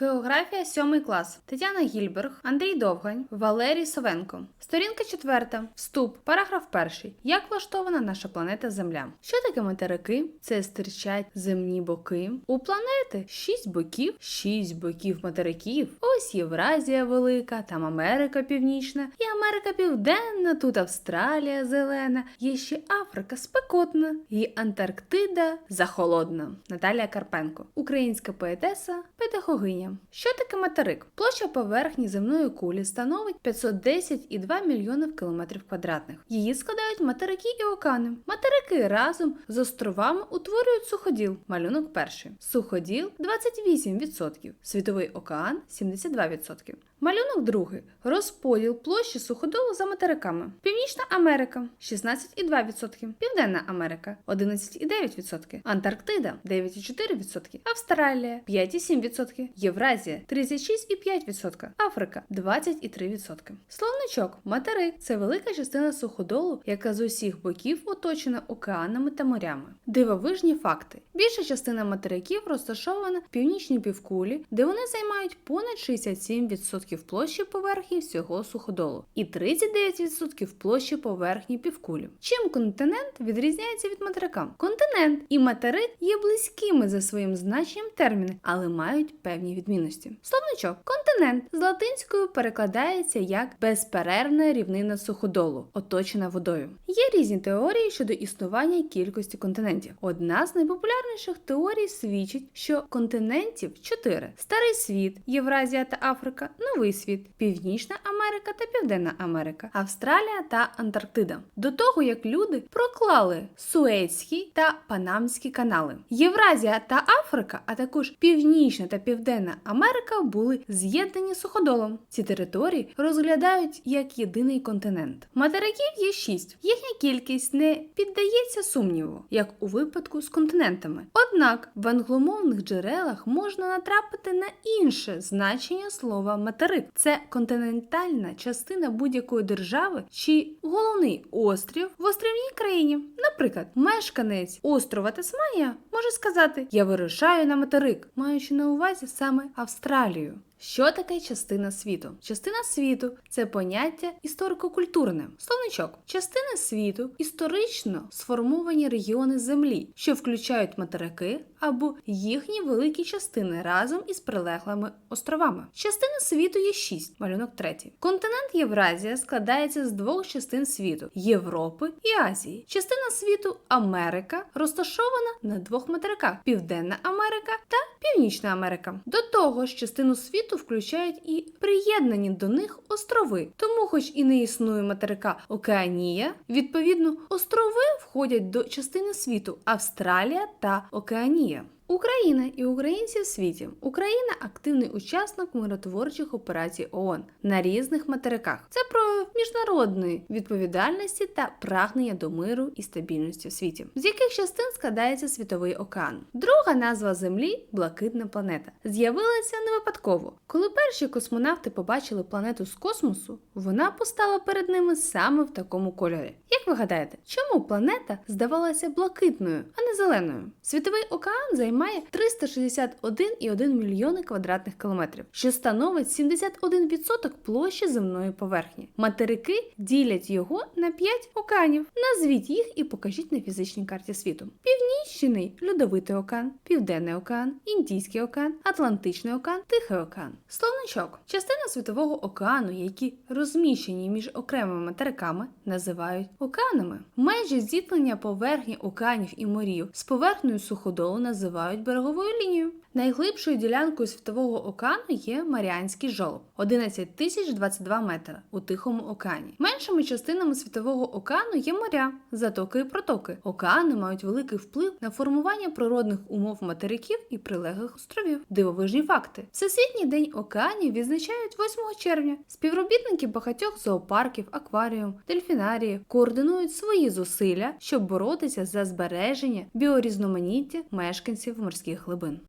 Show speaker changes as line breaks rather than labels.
Географія 7 клас. Тетяна Гільберг, Андрій Довгань, Валерій Совенко. Сторінка 4. Вступ. Параграф 1. Як влаштована наша планета Земля? Що таке материки? Це стирчать земні боки. У планети 6 боків, 6 боків материків. Ось Євразія велика, там Америка Північна, і Америка Південна, тут Австралія зелена, є ще Африка спекотна, і Антарктида захолодна. Наталія Карпенко, українська поетеса, педагогиня. Що таке материк? Площа поверхні земної кулі становить 510,2 мільйонів кілометрів квадратних. Її складають материки і океани. Материки разом з островами утворюють суходіл. Малюнок перший. Суходіл 28%, світовий океан 72%. Малюнок другий. Розподіл площі суходолу за материками. Північна Америка 16,2%, Південна Америка 11,9%, Антарктида 9,4%, Австралія 5,7%, Євразія 36,5%, Африка 20,3%. Словничок материк це велика частина суходолу, яка з усіх боків оточена океанами та морями. Дивовижні факти. Більша частина материків розташована в північній півкулі, де вони займають понад 67% площі поверхні всього суходолу і 39% площі поверхні півкулі. Чим континент відрізняється від материка? Континент і материк є близькими за своїм значенням терміни, але мають певні відмінності. Словничок континент з латинською перекладається як безперервна рівнина суходолу, оточена водою. Є різні теорії щодо існування кількості континентів. Одна з найпопулярніших теорій свідчить, що континентів чотири: старий світ, Євразія та Африка, новий світ, Північна Америка та Південна Америка, Австралія та Антарктида. До того як люди проклали Суецький та Панамські канали. Євразія та Африка, а також Північна та Південна Америка були з'єднані суходолом. Ці території розглядають як єдиний континент. Материків є шість. Їхня кількість не піддається сумніву, як у випадку з континентами. Однак в англомовних джерелах можна натрапити на інше значення слова материк. Це континентальна частина будь-якої держави чи головний острів в острівній країні. Наприклад, мешканець острова Тасманія може сказати: Я вирушаю на материк, маючи на увазі саме Австралію. Що таке частина світу? Частина світу це поняття історико-культурне. Словничок. Частини світу історично сформовані регіони Землі, що включають материки або їхні великі частини разом із прилеглими островами. Частини світу є шість. Малюнок третій. Континент Євразія складається з двох частин світу Європи і Азії. Частина світу Америка розташована на двох материках: Південна Америка та Північна Америка. До того ж, частину світу включають і приєднані до них острови. Тому, хоч і не існує материка Океанія, відповідно, острови входять до частини світу Австралія та Океанія. Україна і українці в світі. Україна активний учасник миротворчих операцій ООН на різних материках. Це про міжнародної відповідальності та прагнення до миру і стабільності в світі, з яких частин складається світовий океан. Друга назва Землі блакитна планета. З'явилася не випадково. Коли перші космонавти побачили планету з космосу, вона постала перед ними саме в такому кольорі. Як ви гадаєте, чому планета здавалася блакитною, а не зеленою? Світовий океан займає 361,1 мільйони квадратних кілометрів, що становить 71% площі земної поверхні. Материки ділять його на 5 океанів. Назвіть їх і покажіть на фізичній карті світу. Північний льодовитий океан, Південний океан, Індійський океан, Атлантичний океан, Тихий океан. Словничок. Частина світового океану, які розміщені між окремими материками, називають океанами. Межі зіткнення поверхні океанів і морів з поверхнею суходолу називають береговою лінією. Найглибшою ділянкою світового океану є Маріанський жолоб 11 тисяч 22 метри у Тихому океані. Меншими частинами світового океану є моря, затоки і протоки. Океани мають великий вплив на формування природних умов материків і прилеглих островів. Дивовижні факти: Всесвітній день океанів відзначають 8 червня. Співробітники багатьох зоопарків, акваріум, дельфінаріїв координують свої зусилля, щоб боротися за збереження біорізноманіття мешканців морських глибин.